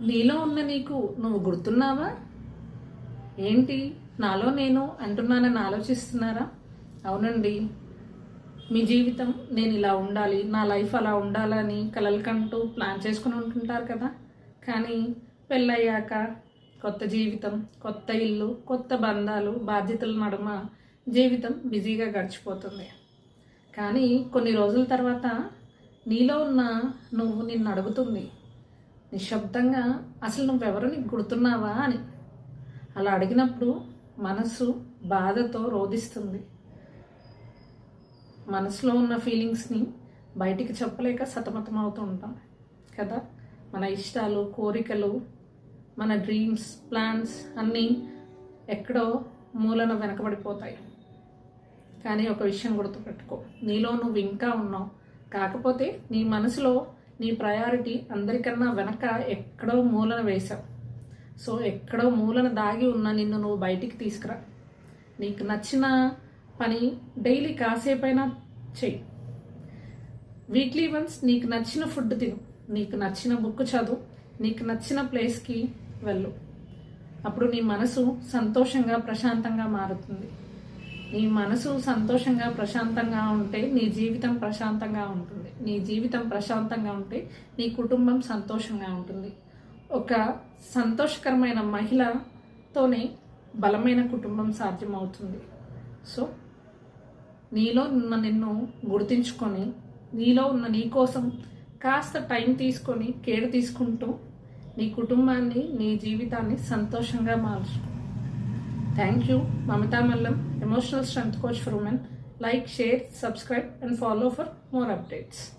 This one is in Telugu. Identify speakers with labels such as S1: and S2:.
S1: నీలో ఉన్న నీకు నువ్వు గుర్తున్నావా? ఏంటి? నాలో నేను అంటున్నానని ఆలోచిస్తున్నారా? అవునండి. మీ జీవితం నేను ఇలా ఉండాలి నా లైఫ్ అలా ఉండాలని కలలకంటూ ప్లాన్ చేసుకుని ఉంటుంటారు కదా. కానీ పెళ్ళయ్యాక కొత్త జీవితం కొత్త ఇల్లు కొత్త బంధాలు బాధ్యతల నడుమ జీవితం బిజీగా గడిచిపోతుంది. కానీ కొన్ని రోజుల తర్వాత నీలో ఉన్న నువ్వు నిన్ను అడుగుతుంది నిశ్శబ్దంగా అసలు నువ్వెవరు నీకు గుర్తున్నావా? అని. అలా అడిగినప్పుడు మనసు బాధతో రోధిస్తుంది. మనసులో ఉన్న ఫీలింగ్స్ని బయటికి చెప్పలేక సతమతం అవుతూ ఉంటాం కదా? మన ఇష్టాలు కోరికలు మన డ్రీమ్స్ ప్లాన్స్ అన్నీ ఎక్కడో మూలన వెనకబడిపోతాయి. కానీ ఒక విషయం గుర్తుపెట్టుకో. నీలో నువ్వు ఇంకా ఉన్నావు. కాకపోతే నీ మనసులో నీ ప్రయారిటీ అందరికన్నా వెనక ఎక్కడో మూలన వేశావు. సో ఎక్కడో మూలన దాగి ఉన్న నిన్ను నువ్వు బయటికి తీసుకురా. నీకు నచ్చిన పని డైలీ కాసేపైనా చెయ్యి. వీక్లీ వన్స్ నీకు నచ్చిన ఫుడ్ తిను. నీకు నచ్చిన బుక్ చదువు. నీకు నచ్చిన ప్లేస్కి వెళ్ళు. అప్పుడు నీ మనసు సంతోషంగా ప్రశాంతంగా మారుతుంది. నీ మనసు సంతోషంగా ప్రశాంతంగా ఉంటే నీ జీవితం ప్రశాంతంగా ఉంటుంది. నీ జీవితం ప్రశాంతంగా ఉంటే నీ కుటుంబం సంతోషంగా ఉంటుంది. ఒక సంతోషకరమైన మహిళతోనే బలమైన కుటుంబం సాధ్యమవుతుంది. సో నీలో ఉన్న నిన్ను గుర్తించుకొని నీలో ఉన్న నీ కోసం కాస్త టైం తీసుకొని కేర్ తీసుకుంటూ నీ కుటుంబాన్ని నీ జీవితాన్ని సంతోషంగా మార్చు. Thank you. Mamata Mallam emotional strength coach for women. Like, share, subscribe and follow for more updates.